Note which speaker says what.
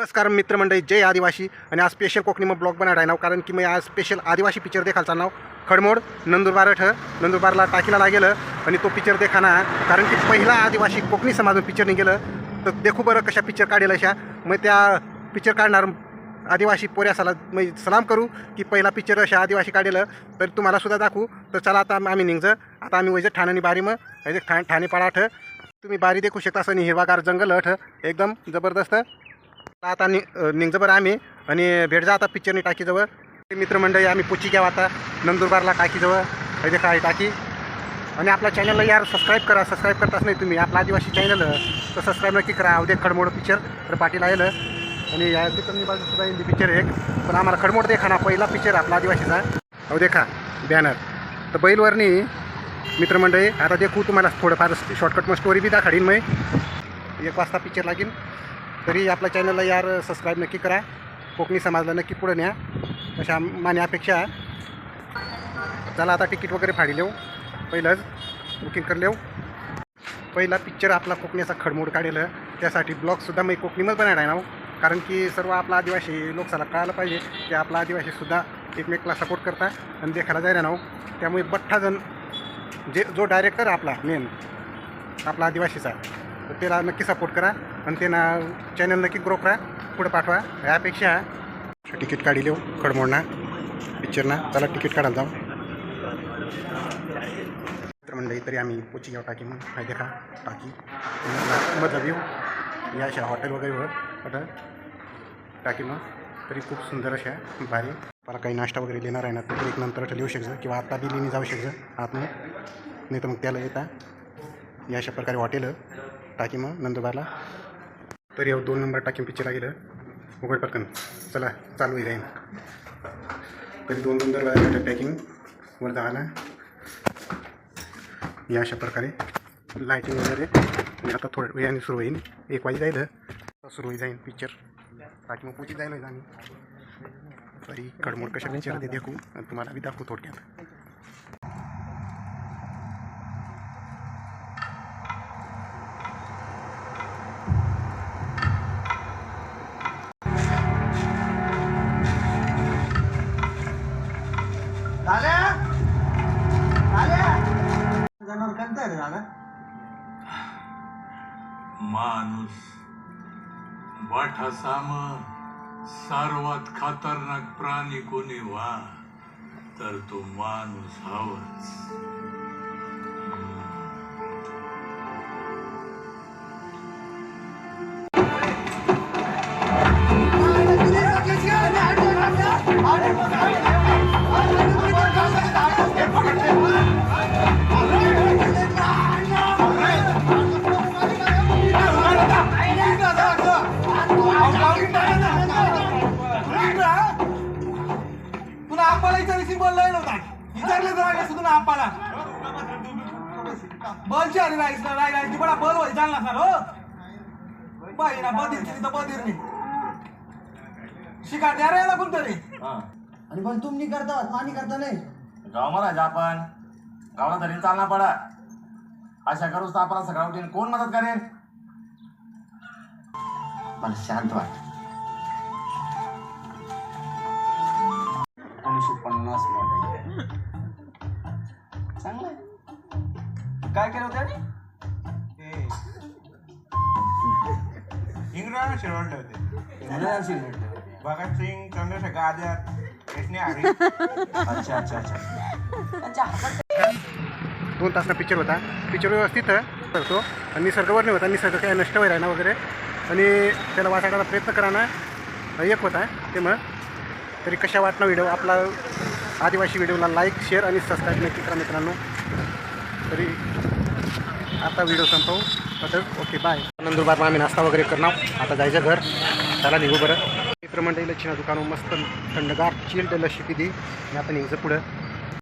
Speaker 1: नमस्कार मित्रमंडळी जय आदिवासी आणि आज स्पेशल कोकणी मग ब्लॉग बनवणार आहे नाव कारण की मी आज स्पेशल आदिवासी पिक्चर देखायचा नाव खडमोड नंदुरबार ठ नंदुरबारला टाकीला लागेलं आणि तो पिक्चर देखाना. कारण की पहिला आदिवासी कोकणी समाजून पिक्चर निघेलं. तर देखू बरं कशा पिक्चर काढेल अशा. मग त्या पिक्चर काढणार आदिवासी पोऱ्यासाला मग सलाम करू की पहिला पिक्चर अशा आदिवासी काढेलं. तर तुम्हाला सुद्धा दाखवू. तर चला आता आम्ही निघजं आता आम्ही वैजे ठाण्यानी बारी मग. वैजत ठा ठाणे तुम्ही बारी देखू शकता असं हिरवागार जंगल अठ एकदम जबरदस्त. आता नि निघजं बरं आम्ही आणि भेट जा आता पिक्चरनी टाकीजवळ. ते मित्रमंडळी आम्ही पुची घ्यावं आता नंदुरबारला टाकीजवळ. हे देखा टाकी. आणि आपल्या चॅनलला यार सबस्क्राईब करा सबस्क्राईब करताच नाही तुम्ही. आपला आदिवासी चॅनल तर सबस्क्राईब नक्की करा. अवधे खडमोड पिक्चर तर पाटील आलं आणि या कमी बाजूसुद्धा हिंदी पिक्चर एक. पण आम्हाला खडमोड देखा ना पहिला पिक्चर आपला आदिवासीचा. अहो देखा बॅनर तर बैलवरनी मित्रमंडळी आता देखू तुम्हाला थोडंफार शॉर्टकट मग स्टोरी बी दाखडीन मग एक वाजता पिक्चर लागेल तरी आपल्या चॅनलला यार सबस्क्राईब नक्की करा. कोकणी समाजला नक्की पुढं न्या. अशा मान्य अपेक्षा चला आता तिकीट वगैरे फाडी लेऊ. पहिलंच बुकिंग कर लेऊ. पहिला पिक्चर आपला कोकणीचा खडमोड काढेल. त्यासाठी ब्लॉगसुद्धा मी कोकणीमध्ये बनायला आहे ना कारण की सर्व आपला आदिवासी लोकसाला कळायला पाहिजे की आपला आदिवासीसुद्धा एकमेकला सपोर्ट करता आणि देखायला जायला ना त्यामुळे बठ्ठा जण जे जो डायरेक्टर आपला मेन आपला आदिवासीचा. तर त्याला नक्की सपोर्ट करा आणि त्यांना चॅनल नक्की ग्रो करा पुढे पाठवा. यापेक्षा तिकीट काढी लिहू खडमोडना पिक्चरना त्याला तिकीट काढायला जाऊ. तर मंडळी तरी आम्ही पोची घ्यावं टाकी मग फायदे खा टाकी. मधलं येऊ या अशा हॉटेल वगैरे वर हॉटेल टाकी मग. तरी खूप सुंदर अशा भारी. मला काही नाश्ता वगैरे देणार आहे ना तर एक नंतर लिहू शकतं किंवा आता बी लिहिणी जाऊ शकतं आत नाही तर मग त्याला येता. या अशा प्रकारे हॉटेल टाकी नंदुरबारला तर या हो, दोन नंबर टाकी पिक्चरला गेलं उघड पटकन. चला चालू आहे जाईन तरी दोन नंबर दर पॅकिंग वर जायला या अशा प्रकारे. लाईटिंग वगैरे. आणि आता थोड्या वेळाने सुरू होईल. एक वाजे जाईल. सुरू होई जाईन पिक्चर बाकी मग पुची जायला आम्ही तरी कडमोड कशा पिक्चर ते देखू. आणि तुम्हाला बी दाखवू थोडक्यात.
Speaker 2: जनावर कंटाळ रे दादा
Speaker 3: माणूस सर्वात खतरनाक प्राणी कोणी व्हा तर तो माणूस हवाच.
Speaker 2: आप्पाला विचारायची बोललाय नव्हता. विचारलं तर लागलं तुला आप्पाला. बलची आली राईस ना राई राईस बडा बल होई चालला सर हो? बाई ना बधीर केली तर बधीर नाही शिका द्या रे याला कोणतरी.
Speaker 4: आणि पण तुम्ही करता मानी करता नाही.
Speaker 5: गाव महाराज आपण. गावाला धरीन चालना पडा. अशा करूच तर आपण सगळं उठीन कोण मदत करेन मला शांत वाट
Speaker 2: काय केलं होतं
Speaker 6: इंग्रजांना शिरवले होते.
Speaker 5: इंग्रजांशी
Speaker 6: भगत सिंग चंद्रशेखर आझाद यसने आगे
Speaker 5: अच्छा अच्छा अच्छा.
Speaker 1: दोन तासचा पिक्चर होता? पिक्चर व्यवस्थित करतो. आणि निसर्गवर नाही होता. निसर्ग काय नष्ट व्हायला ना वगैरे. आणि त्याला वाचायला प्रयत्न करा ना. एक होता. ते मग. तरी कशा वाटणं व्हिडिओ आपला आदिवासी व्हिडिओला लाईक शेअर आणि सबस्क्राईब नक्की करा मित्रांनो. तरी आता व्हिडिओ संपवू. तसंच ओके बाय नंदुरबार आम्ही नाश्ता वगैरे करणार. आता जायचं घर. त्याला निघू बरं. मित्रमंडळी लक्षणा दुकानं मस्त थंडगार चिल्ड लशी पिदी आणि आता निघचं पुढं.